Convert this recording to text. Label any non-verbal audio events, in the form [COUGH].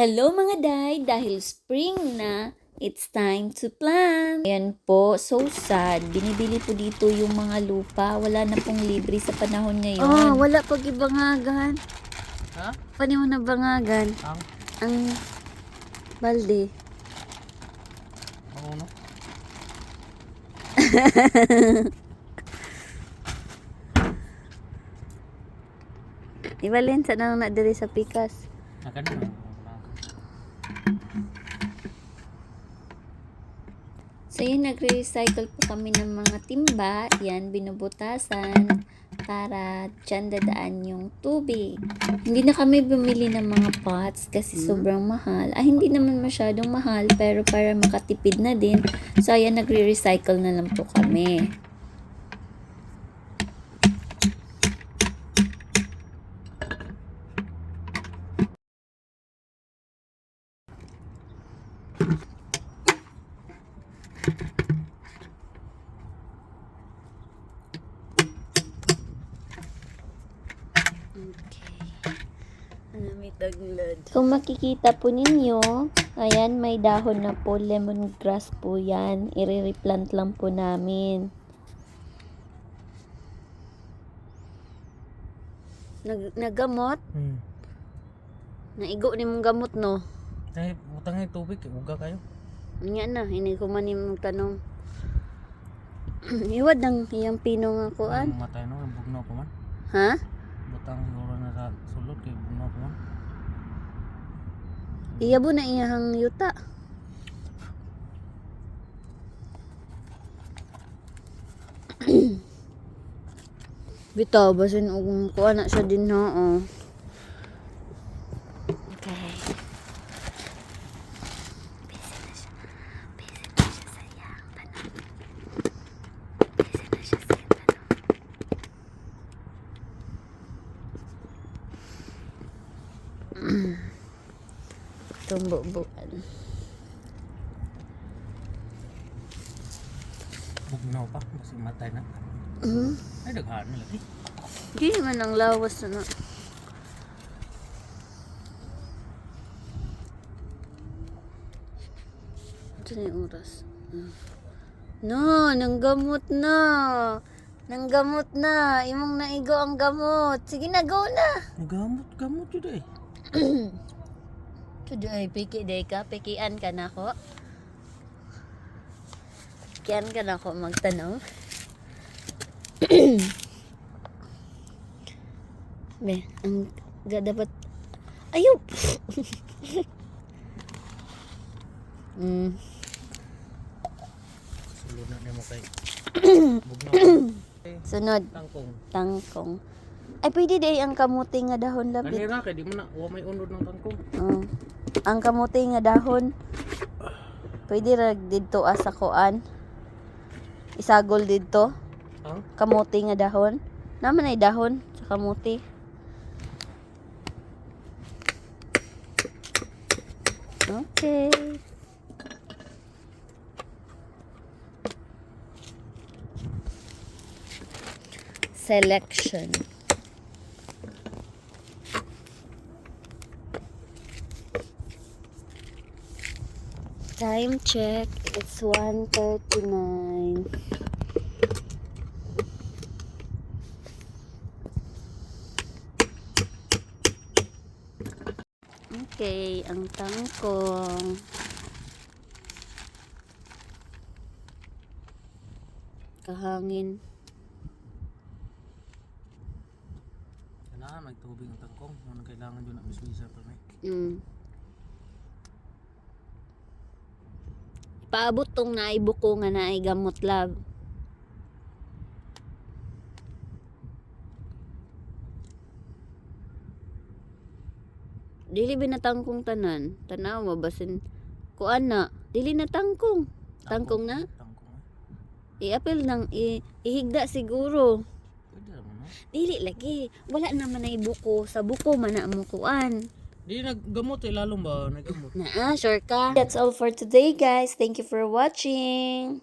Hello mga day, dahil spring na, it's time to plant. Ayan po, so sad. Binibili po dito yung mga lupa. Wala na pong libre sa panahon ngayon. Oh, wala pag ibangagan. Ha? Paano mo na bangagan? Ang Ang balde. ang uno? [LAUGHS] Ibalin sa nang na diri sa pikas. Nakanin mo. So yun, nagre-recycle po kami ng mga timba. Yan, binubutasan para dyan dadaan yung tubig. Hindi na kami bumili ng mga pots kasi sobrang mahal. Ah, hindi naman masyadong mahal pero para makatipid na din. So ayan, nagre-recycle na lang po kami. Taglad. Kung makikita po ninyo, ayan, may dahon na po, lemongrass po yan. I-replant lang po namin. Nag nagamot? Hmm. Naigo ni mong gamot no. Dahil utang ng tubig, uga kayo. Nga na, hindi ko man mong tanong. [CLEARS THROAT] Iwad ng iyang pino nga kuan. Ang matay no, ang bugnaw pa man. Ha? Butang siguro na sa sulod kay bugnaw pa man. Iyabo na iyang yuta. [CLEARS THROAT] Bitaw, basin og kuan na siya din ha. Oh. Okay. Tumbo-buan. Bugnaw pa, kasi matay na. Mm. Ay, daghan na lagi. Di man ang lawas na. Ito na yung oras. No, nanggamot na. Nanggamot na. Imong naigo ang gamot. Sige na, go na. Gamot, gamot yun eh. [CLEARS THROAT] Ay piki day ka. Pikian ka na ako. Pikian ka na ako magtanong. [CLEARS THROAT] Be, ang dapat ayup. [LAUGHS] mm. Sulod na mo kay [CLEARS THROAT] Sunod, Tangkong. tangkong. Ay, pwede day ang kamuti nga dahon labit. Kanira kay di mo na, wa may unod ng tangkong. Mm. Ang kamuti nga dahon. Pwede ra didto asa kuan. Isagol didto. Ang? Kamuti nga dahon. Naman ay dahon sa kamuti. Okay. Selection. Time check. It's 1.39. Okay, ang tangkong. Kahangin. Kailangan may tubig ang tangkong. Ano kailangan yun ang mismisa pa may. Mm. Paabot tong naibuko nga na ay gamot lab. Dili binatangkong tanan. Tanaw mo basin kuan na. Dili na tangkong. Tangkong na? Eh. I-apel nang i- ihigda siguro. Dili lagi. Wala naman na ibuko. Sa buko man na mo kuan. Di naggamot eh, lalong ba? Naggamot. Na, sure ka? That's all for today guys. Thank you for watching.